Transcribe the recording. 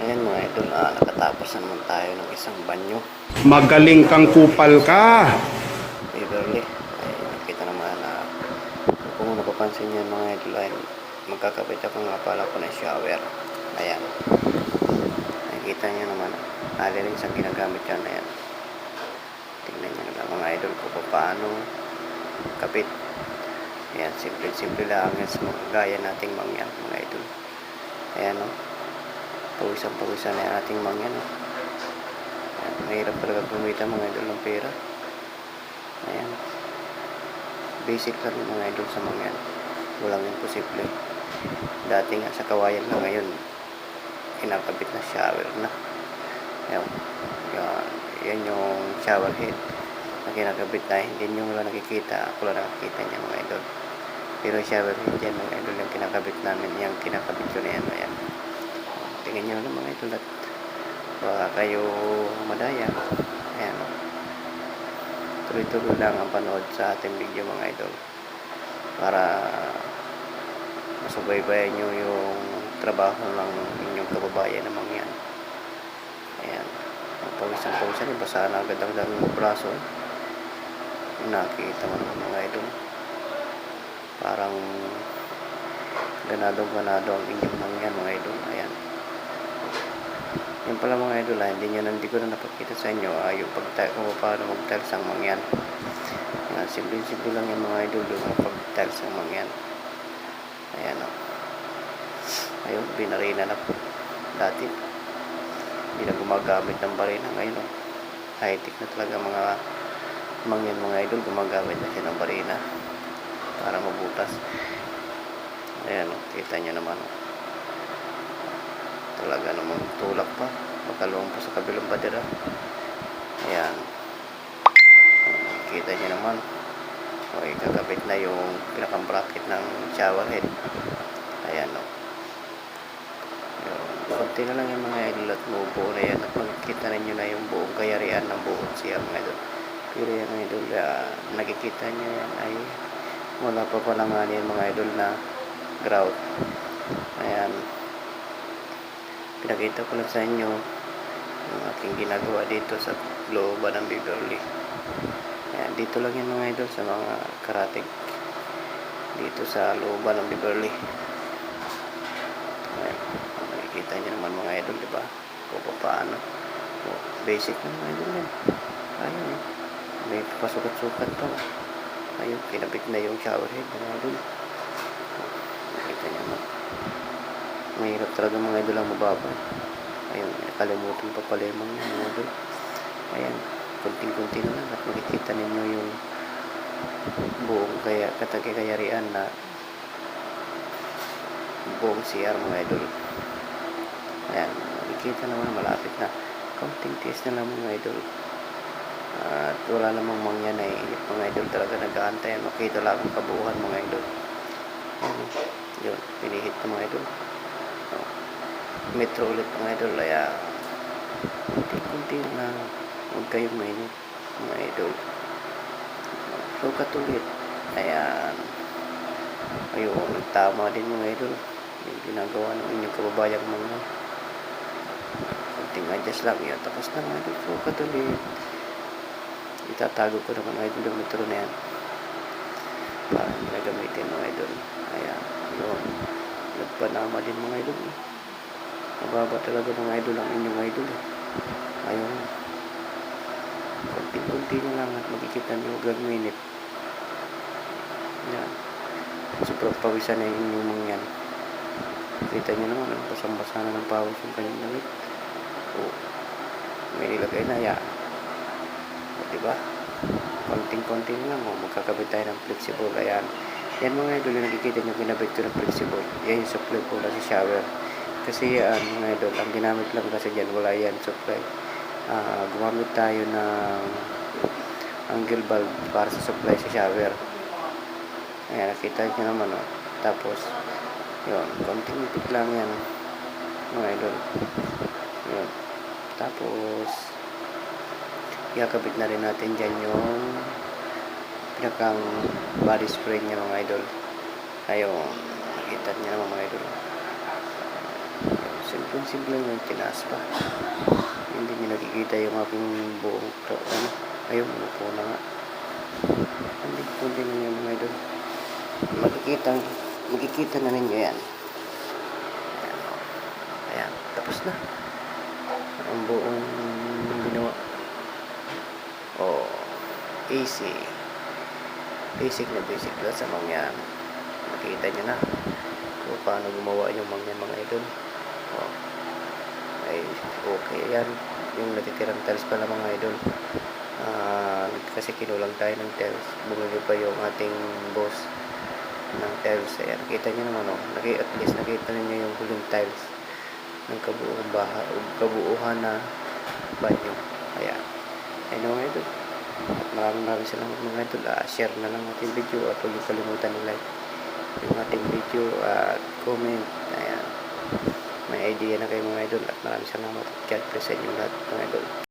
Ayan mga idol, ah, nakatapos na naman tayo ng isang banyo. Magaling kang kupal ka. Beverly, ay nakita naman na kung napapansin niyo mga idol ay magkakapit ako nga pala ko ng shower. Ayan. Nakikita niyo naman, ali rin siyang ginagamit yan. Ayan. Tingnan niyo naman mga idol ko kung paano kapit. Ayan, simple-simple lang sa gaya nating mangyan mga idol. Ayan o. Pawisan-pawisan na yung ating mangyan o. Ayan, mahirap talaga kumita mga idol ng pera. Ayan. Basic lang mga idol sa mga yan. Walang imposible. Dati nga sa kawayan na ngayon, kinakabit na shower na. Ayan. Yan, yan yung shower head na kinakabit na. Hindi nyo wala nakikita. Ako lang nakikita niya mga idol. Pero shower head yan mga idol yung kinakabit namin. Yung kinakabit ko na yan. Ayan. Tingnan nyo na mga idol at baka kayo madaya. Ayan. oh. Tuloy-tuloy lang ang panood sa ating video mga idol. Para masubaybayan nyo yung trabaho ng inyong kababayan naman yan ayan. Pawisan pawisan basa na agad ang daming braso. Nakita mo naman mga idol. Parang ganadong ganado ang inyong mangyan mga idol. Ayan yan pala mga idol, ah, hindi nyo hindi ko na napakita sa inyo ah, yung pag kung paano mag-tiles ang mangyan. Yan, simple-simple lang yung mga idol yung pag-tiles ang mangyan. Ayan o. Ayun, binarina na po. Dati, hindi na gumagamit ng barina. Ngayon o, high-tech na talaga mga mangyan mga idol, gumagamit na siya ng barina para mabutas. Ayan o, kita nyo naman o talaga namang tulak pa. Makalawang pa sa kabilang badira ayan. Kita niyo naman. Okay kakabit na yung pinakang bracket ng shower head ayan o yun konti na lang yung mga idol at bubuo na yan. At makikita ninyo na yung buong kayarian ng buong siya mga idol. Pero yan idol uh, nakikita niyo yan ay wala pa pa lang yan mga idol na grout. Ayan pinakita ko lang sa inyo ang aking ginagawa dito sa looban ng Beverly. Ayan, dito lang yan mga idol sa mga karatig dito sa looban ng Beverly. Ayan, makikita nyo naman mga idol diba kung paano o, basic na mga idol yan. Ayun eh. May pasukat-sukat pa. Ayun, kinabit na yung shower head mga idol makikita nyo naman mahirap talaga mga idol ang mababa. Ayun nakalimutan pa pala yung mga idol. Ayan kunting-kunti na lang at makikita ninyo yung buong kaya katagkayarian na buong CR mga idol. Ayan makikita naman malapit na. Konting test na lang mga idol. At wala namang mangyan na init mga idol. Talaga nag-aantay makita lang ang kabuuan mga idol. Yun pinihit na mga idol metro ulit mga idol. Kaya kunti-kunti lang huwag kayong mainit mga idol. Sukat ulit ayan ayun tama din mga idol. Yung ginagawa ng inyong kababayang mga. Kunting adjust lang. Yan tapos na mga idol. Sukat ulit itatago ko naman mga idol yung metro na yan. Para na gamitin mga idol. Ayan yun. Nagpanama din mga idol. eh. Mababa talaga mga idol ang inyong idol eh. Ayun. Kunti-kunti na lang at makikita nyo gag minute. Yan. Sobrang pawisan na yung inyong yan. Kita nyo naman, ang basang-basa na ng pawis yung kanyang damit. O, may nilagay na yan. O, diba? Konting-konti na lang. O, magkakabit tayo ng flexible. Ayan. Yan mga idol, yung nakikita nyo, kinabit ko ng flexible. Yan yung supply ko na sa shower kasi yan mga idol ang ginamit lang kasi dyan wala yan. Supply Ah, gumamit tayo ng angle bulb para sa supply sa shower. Ayan nakita nyo naman oh. tapos yun konting ipit lang yan mga idol. Yun. Tapos ikakabit na rin natin dyan yung pinakang body spray niya mga idol. Ayun nakita nyo naman mga idol simple conceal lang yung tinaas pa. Hindi niyo nakikita yung aking buong ano. Ayun, umupo na nga. Hindi kundi na yung mga idol. Makikita, makikita na ninyo yan. Ayan. Ayan, tapos na. Ang buong ginawa. Oh, easy. Basic na basic lang sa mga yan. Makita nyo na kung paano gumawa yung mga mga idol. Ay, okay yan. Yung natitirang tiles pala mga idol. Ah, kasi kinulang tayo ng tiles. Bumili pa yung ating boss ng tiles. Ayan, nakita nyo naman oh. Naki, at least nakita niyo yung huling tiles ng kabuuan bahay, kabuuhan na banyo. Ayan. Ayun mga idol. Maraming maraming salamat mga idol. Ah, share na lang ating video at huwag niyo kalimutan ng like yung ating video at comment. Ayan. May idea na kayo mga idol at maraming salamat. God bless sa inyo lahat mga idol.